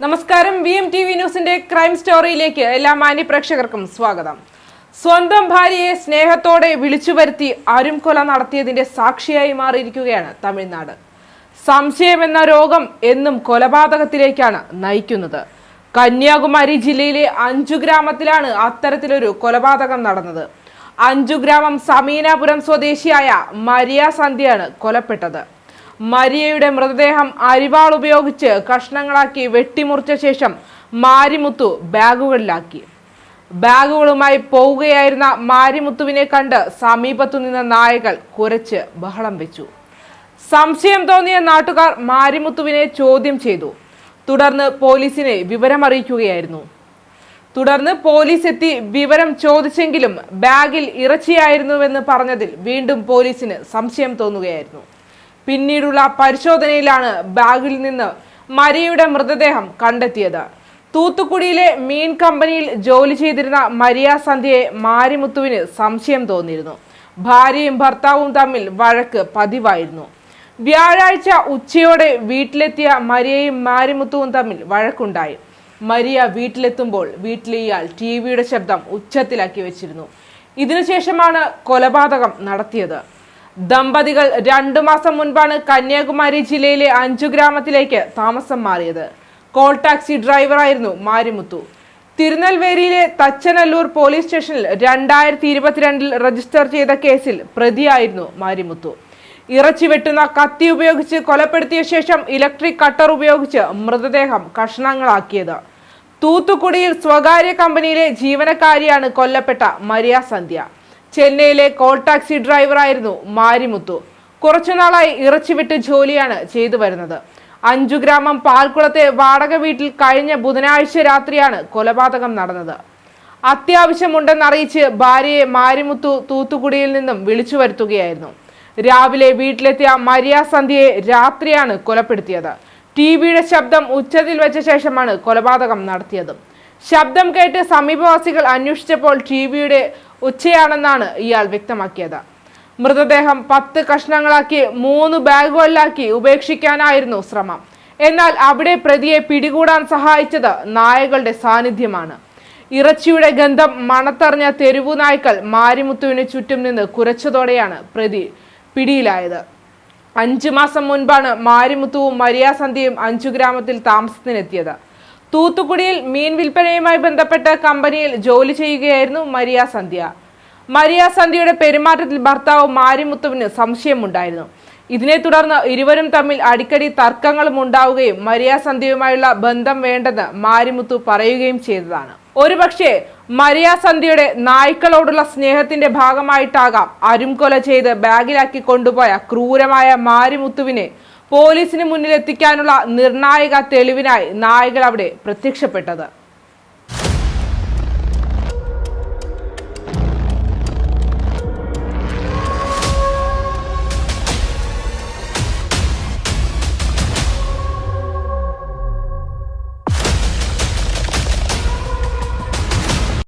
നമസ്കാരം. V M T V ന്യൂസിന്റെ crime സ്റ്റോറിയിലേക്ക് എല്ലാ മാന്യ പ്രേക്ഷകർക്കും സ്വാഗതം. സ്വന്തം ഭാര്യയെ സ്നേഹത്തോടെ വിളിച്ചു വരുത്തി അരുംകൊല നടത്തിയതിന്റെ സാക്ഷിയായി മാറിയിരിക്കുകയാണ് തമിഴ്നാട്. സംശയം എന്ന രോഗം എന്നും കൊലപാതകത്തിലേക്കാണ് നയിക്കുന്നത്. കന്യാകുമാരി ജില്ലയിലെ അഞ്ചു ഗ്രാമത്തിലാണ് അത്തരത്തിലൊരു കൊലപാതകം നടന്നത്. അഞ്ചു ഗ്രാമം സമീനാപുരം സ്വദേശിയായ മരിയ സന്ധ്യയാണ് കൊലപ്പെട്ടത്. മരിയയുടെ മൃതദേഹം അരിവാൾ ഉപയോഗിച്ച് കഷ്ണങ്ങളാക്കി വെട്ടിമുറിച്ച ശേഷം മാരിമുത്തു ബാഗുകളിലാക്കി. ബാഗുകളുമായി പോവുകയായിരുന്ന മാരിമുത്തുവിനെ കണ്ട് സമീപത്തു നിന്ന നായകൾ കുരച്ച് ബഹളം വെച്ചു. സംശയം തോന്നിയ നാട്ടുകാർ മാരിമുത്തുവിനെ ചോദ്യം ചെയ്തു. തുടർന്ന് പോലീസിനെ വിവരമറിയിക്കുകയായിരുന്നു. തുടർന്ന് പോലീസ് എത്തി വിവരം ചോദിച്ചെങ്കിലും ബാഗിൽ ഇറച്ചിയായിരുന്നുവെന്ന് പറഞ്ഞതിൽ വീണ്ടും പോലീസിന് സംശയം തോന്നുകയായിരുന്നു. പിന്നീടുള്ള പരിശോധനയിലാണ് ബാഗിൽ നിന്ന് മരിയയുടെ മൃതദേഹം കണ്ടെത്തിയത്. തൂത്തുക്കുടിയിലെ മീൻ കമ്പനിയിൽ ജോലി ചെയ്തിരുന്ന മരിയ സന്ധ്യയെ മാരിമുത്തുവിന് സംശയം തോന്നിയിരുന്നു. ഭാര്യയും ഭർത്താവും തമ്മിൽ വഴക്ക് പതിവായിരുന്നു. വ്യാഴാഴ്ച ഉച്ചയോടെ വീട്ടിലെത്തിയ മരിയയും മാരിമുത്തുവും തമ്മിൽ വഴക്കുണ്ടായി. മരിയ വീട്ടിലെത്തുമ്പോൾ വീട്ടിലെ ഇയാൾ ടി വിയുടെ ശബ്ദം ഉച്ചത്തിലാക്കി വെച്ചിരുന്നു. ഇതിനുശേഷമാണ് കൊലപാതകം നടത്തിയത്. ദമ്പതികൾ രണ്ടു മാസം മുൻപാണ് കന്യാകുമാരി ജില്ലയിലെ അഞ്ചു ഗ്രാമത്തിലേക്ക് താമസം മാറിയത്. കോൾ ടാക്സി ഡ്രൈവറായിരുന്നു മാരിമുത്തു. തിരുനെൽവേലിയിലെ തച്ചനല്ലൂർ പോലീസ് സ്റ്റേഷനിൽ രണ്ടായിരത്തി ഇരുപത്തിരണ്ടിൽ രജിസ്റ്റർ ചെയ്ത കേസിൽ പ്രതിയായിരുന്നു മാരിമുത്തു. ഇറച്ചി വെട്ടുന്ന കത്തി ഉപയോഗിച്ച് കൊലപ്പെടുത്തിയ ശേഷം ഇലക്ട്രിക് കട്ടർ ഉപയോഗിച്ച് മൃതദേഹം കഷ്ണങ്ങളാക്കിയത്. തൂത്തുക്കുടിയിൽ സ്വകാര്യ കമ്പനിയിലെ ജീവനക്കാരിയാണ് കൊല്ലപ്പെട്ട മരിയ സന്ധ്യ. ചെന്നൈയിലെ കോൾ ടാക്സി ഡ്രൈവറായിരുന്നു മാരിമുത്തു. കുറച്ചുനാളായി ഇറച്ചി വിട്ട് ജോലിയാണ് ചെയ്തു വരുന്നത്. അഞ്ചു ഗ്രാമം പാൽക്കുളത്തെ വാടക വീട്ടിൽ കഴിഞ്ഞ ബുധനാഴ്ച രാത്രിയാണ് കൊലപാതകം നടന്നത്. അത്യാവശ്യമുണ്ടെന്നറിയിച്ച് ഭാര്യയെ മാരിമുത്തു തൂത്തുക്കുടിയിൽ നിന്നും വിളിച്ചു വരുത്തുകയായിരുന്നു. രാവിലെ വീട്ടിലെത്തിയ മരിയ സന്ധ്യയെ രാത്രിയാണ് കൊലപ്പെടുത്തിയത്. ടി വിയുടെ ശബ്ദം ഉച്ചത്തിൽ വെച്ച ശേഷമാണ് കൊലപാതകം നടത്തിയത്. ശബ്ദം കേട്ട് സമീപവാസികൾ അന്വേഷിച്ചപ്പോൾ ടി വിയുടെ ഉച്ചയാണെന്നാണ് ഇയാൾ വ്യക്തമാക്കിയത്. മൃതദേഹം പത്ത് കഷ്ണങ്ങളാക്കി മൂന്ന് ബാഗുകളിലാക്കി ഉപേക്ഷിക്കാനായിരുന്നു ശ്രമം. എന്നാൽ അവിടെ പ്രതിയെ പിടികൂടാൻ സഹായിച്ചത് നായകളുടെ സാന്നിധ്യമാണ്. ഇറച്ചിയുടെ ഗന്ധം മണത്തറിഞ്ഞ തെരുവു നായ്ക്കൾ മാരിമുത്തുവിന് ചുറ്റും നിന്ന് കുരച്ചതോടെയാണ് പ്രതി പിടിയിലായത്. അഞ്ചു മാസം മുൻപാണ് മാരിമുത്തുവും മരിയാസന്ധ്യയും അഞ്ചു ഗ്രാമത്തിൽ താമസത്തിനെത്തിയത്. തൂത്തുക്കുടിയിൽ മീൻ വിൽപ്പനയുമായി ബന്ധപ്പെട്ട കമ്പനിയിൽ ജോലി ചെയ്യുകയായിരുന്നു മരിയ സന്ധ്യ. മരിയ സന്ധ്യയുടെ പെരുമാറ്റത്തിൽ ഭർത്താവ് മാരിമുത്തുവിന് സംശയമുണ്ടായിരുന്നു. ഇതിനെ തുടർന്ന് ഇരുവരും തമ്മിൽ അടിക്കടി തർക്കങ്ങളും ഉണ്ടാവുകയും മരിയ സന്ധ്യയുമായുള്ള ബന്ധം വേണ്ടെന്ന് മാരിമുത്തു പറയുകയും ചെയ്തതാണ്. ഒരുപക്ഷെ മരിയ സന്ധ്യയുടെ നായ്ക്കളോടുള്ള സ്നേഹത്തിന്റെ ഭാഗമായിട്ടാകാം അരുംകൊല ചെയ്ത് ബാഗിലാക്കി കൊണ്ടുപോയ ക്രൂരമായ മാരിമുത്തുവിനെ പോലീസിന് മുന്നിലെത്തിക്കാനുള്ള നിർണായക തെളിവിനായി നായകൾ അവിടെ പ്രത്യക്ഷപ്പെട്ടത്.